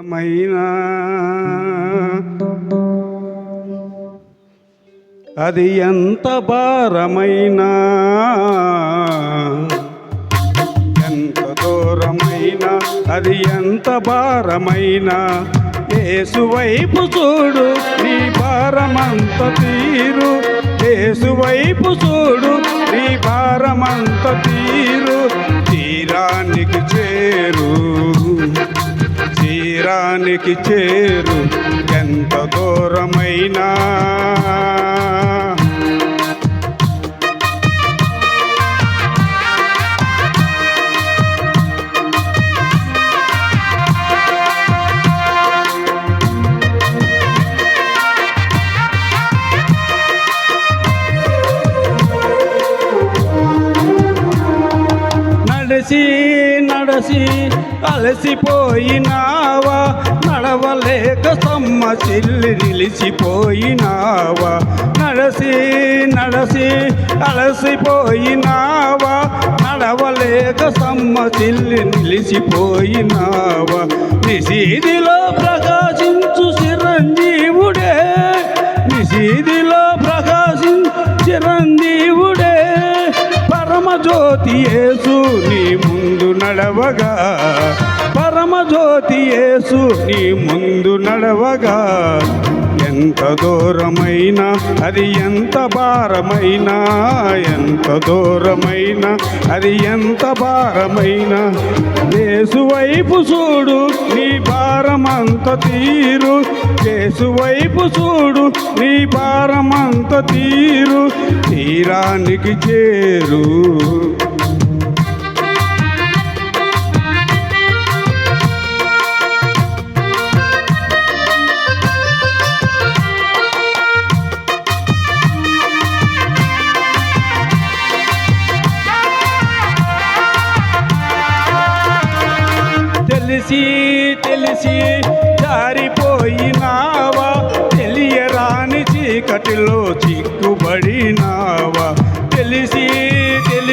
మైనా అది ఎంత భారమైనా. ఎంత దూరమైనా. అది ఎంత భారమైనా. వైపు చూడు నీ భారమంత తీరు. ఏసు వైపు చూడు నీ భారమంత తీరు. తీరానికి తీరానికి చేరు ఎంత దూరమైనా నడిసి నడసి అలసిపోయినావా? నడవలేక సమ్మ చిల్లి నిలిచిపోయినావా? నడసి నడసి అలసిపోయినావా? నడవలేక సమ్మ చిల్లి నిలిచిపోయినావా? నిశీదిలో ప్రకాశించు చిరంజీవుడే నిశీది పరమజ్యోతి యేసు నీ ముందు నడవగా. పరమజ్యోతి యేసు నీ ముందు నడవగా. ఎంత దూరమైనా అది ఎంత భారమైనా ఎంత దూరమైనా అది ఎంత భారమైనా. యేసు వైపు చూడు నీ భారమంత తీరు. యేసు వైపు చూడు నీ భారమంత తీరు. తీరానికి చేరు. తెలిసి తెలిసి జారిపోయినా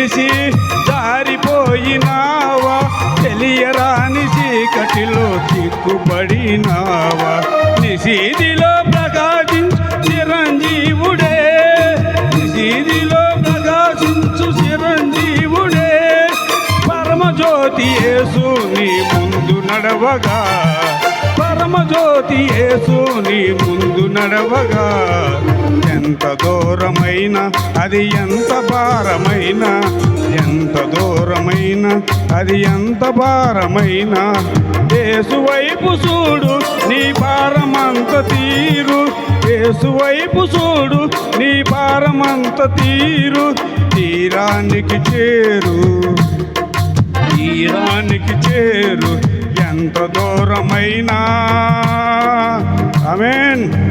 తెలిసి జారిపోయినావా? తెలియరాని చీకటిలో చిక్కుబడినావా? నిశీదిలో ప్రకాశించు చిరంజీవుడే. నిశీదిలో ప్రకాశించు చిరంజీవుడే. పరమజ్యోతి యేసు నీ ముందు నడవగా. పరమజ్యోతి యేసు నీ ముందు నడవగా. దూరమైనా అది ఎంత భారమైన ఎంత దూరమైనా అది ఎంత భారమైన. యేసు వైపు చూడు నీ భారమంత తీరు. యేసు వైపు చూడు నీ భారమంత తీరు. తీరానికి చేరు. తీరానికి చేరు. ఎంత దూరమైనా. ఆమెన్.